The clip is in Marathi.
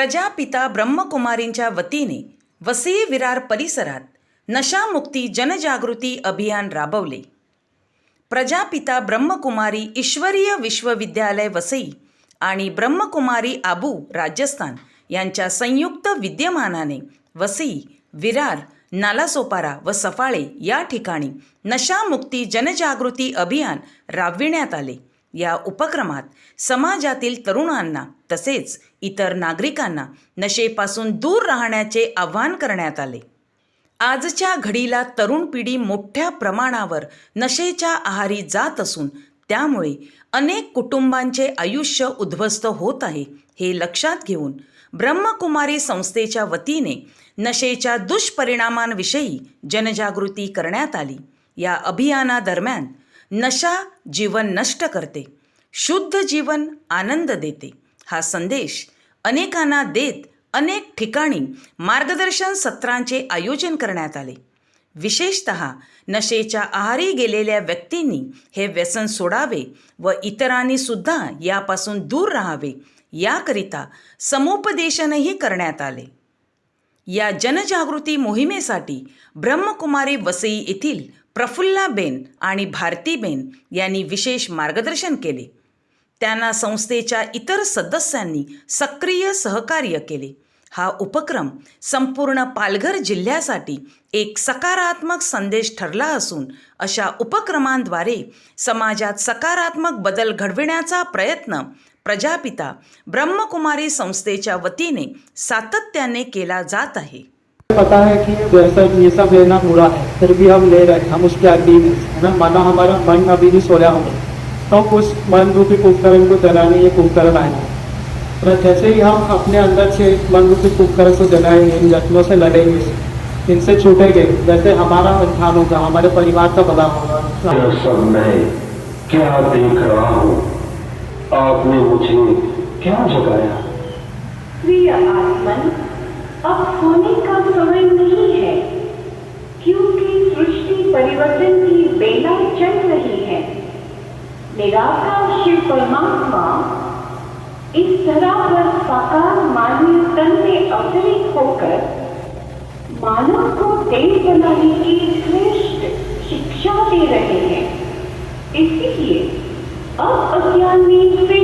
प्रजापिता ब्रह्मकुमारींच्या वतीने वसई विरार परिसरात नशामुक्ती जनजागृती अभियान राबवले. प्रजापिता ब्रह्मकुमारी ईश्वरीय विश्वविद्यालय वसई आणि ब्रह्मकुमारी आबू राजस्थान यांच्या संयुक्त विद्यमानाने वसई विरार नालासोपारा व सफाळे या ठिकाणी नशामुक्ती जनजागृती अभियान राबविण्यात आले. या उपक्रमात समाजातील तरुणांना तसेच इतर नागरिकांना नशेपासून दूर राहण्याचे आवाहन करण्यात आले. आजच्या घडीला तरुण पिढी मोठ्या प्रमाणावर नशेच्या आहारी जात असून त्यामुळे अनेक कुटुंबांचे आयुष्य उद्ध्वस्त होत आहे हे लक्षात घेऊन ब्रह्मकुमारी संस्थेच्या वतीने नशेच्या दुष्परिणामांविषयी जनजागृती करण्यात आली. या अभियानादरम्यान नशा जीवन नष्ट करते. शुद्ध जीवन आनंद देते. हा संदेश अनेकांना देत अनेक ठिकाणी मार्गदर्शन सत्रांचे आयोजन करण्यात आले. विशेषत नशेच्या आहारी गेलेल्या व्यक्तींनी हे व्यसन सोडावे व इतरांनी सुद्धा यापासून दूर राहावे याकरिता समुपदेशनही करण्यात आले. या जनजागृती मोहिमेसाठी ब्रह्मकुमारी वसई येथील प्रफुल्लाबेन आणि भारतीबेन यांनी विशेष मार्गदर्शन केले. त्यांना संस्थेच्या इतर सदस्यांनी सक्रिय सहकार्य केले. हा उपक्रम संपूर्ण पालघर जिल्ह्यासाठी एक सकारात्मक संदेश ठरला असून अशा उपक्रमांद्वारे समाजात सकारात्मक बदल घडविण्याचा प्रयत्न प्रजापिता ब्रह्मकुमारी संस्थेच्या वतीने सातत्याने केला जात आहे. पता है कि वैसा ये सब लेना बुरा है फिर भी हम ले रहे हैं हम उसके अधीन हैं है ना? माना हमारा मन अभी नहीं सोया होगा तो उस मन रूपी कुंभकरण को जलाने ये कुंभकरण आएगा पर जैसे ही हम अपने अंदर से मन रूपी कुंभकरण को जलाएँगे इन जत्नों से लड़ेंगे इनसे छूटेंगे जैसे हमारा उत्थान होगा हमारे परिवार का भला होगा। सब मैं क्या देख रहा हूँ? आपने मुझे क्या जगाया? प्रिय आत्मन अब सोने का समय नहीं है, क्योंकि सृष्टि परिवर्तन की बेला चल रही है। निराकार शिव परमात्मा इस तरह पर साकार मानवीय तन में अवतरित होकर मानव को देव बनाने की श्रेष्ठ शिक्षा दे रहे हैं। इसीलिए अब अज्ञान में से